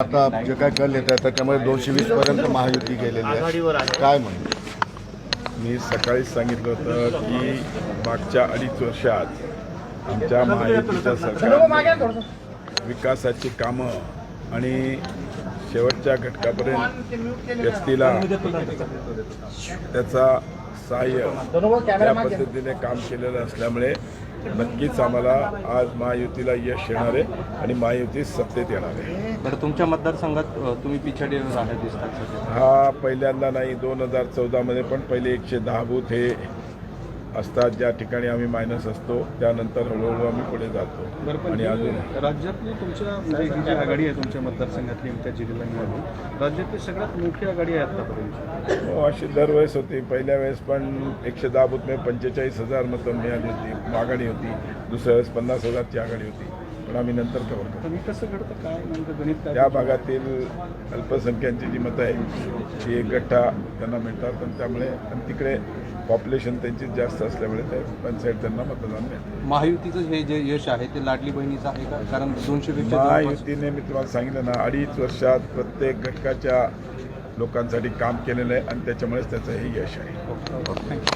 आता जे काय कल येत आहे त्याच्यामध्ये दोनशे वीस पर्यंत महायुती गेलेली आहे. काय म्हणतो मी सकाळीच सांगितलं होतं की मागच्या अडीच वर्षात आमच्या महायुतीच्या सरकारने विकासाची कामं आणि शेवटच्या घटकापर्यंत व्यक्तीला त्याचा सहाय्य त्या पद्धतीने काम केलेलं असल्यामुळे नक्कीच आम्हाला आज महायुतीला यश येणार आहे आणि महायुती सत्तेत येणार आहे. बरं तुमच्या मतदारसंघात अ, तुम्ही पिछाडीवर राहत दिसतात सध्या हा पहिल्यांदा नाही दोन हजार चौदामध्ये पण पहिले एकशे दहा बूथ हे असतात ज्या ठिकाणी आम्ही मायनस असतो त्यानंतर हळूहळू आम्ही पुढे जातो. आणि अजून राज्यातली तुमच्या म्हणजे ही जी आघाडी आहे तुमच्या मतदारसंघातली त्या जिल्ह्यांमध्ये राज्यातली सगळ्यात मोठी आघाडी आहे आतापर्यंत. हो अशी दरवेळेस होती. पहिल्या वेळेस पण एकशे दहा बूथमध्ये पंचेचाळीस हजार मतं मिळाली होती आघाडी होती. दुसऱ्या वेळेस पन्नास हजारची आघाडी होती. पण आम्ही नंतर कव्हर करतो कसं घडतं काय नेमकं गणित काय? त्या भागातील अल्पसंख्यांची जी मतं आहेत ती एक गठ्ठा त्यांना मिळतात आणि त्यामुळे आणि तिकडे पॉप्युलेशन त्यांची जास्त असल्यामुळे ते पंचायत त्यांना मतदान मिळते. महायुतीचं हे जे यश आहे ते लाडली बहिणीचं आहे का? कारण दोनशे पेक्षा महायुतीने मी तुम्हाला सांगितलं ना अडीच वर्षात प्रत्येक घटकाच्या लोकांसाठी काम केलेलं आहे आणि त्याच्यामुळेच त्याचं हे यश आहे.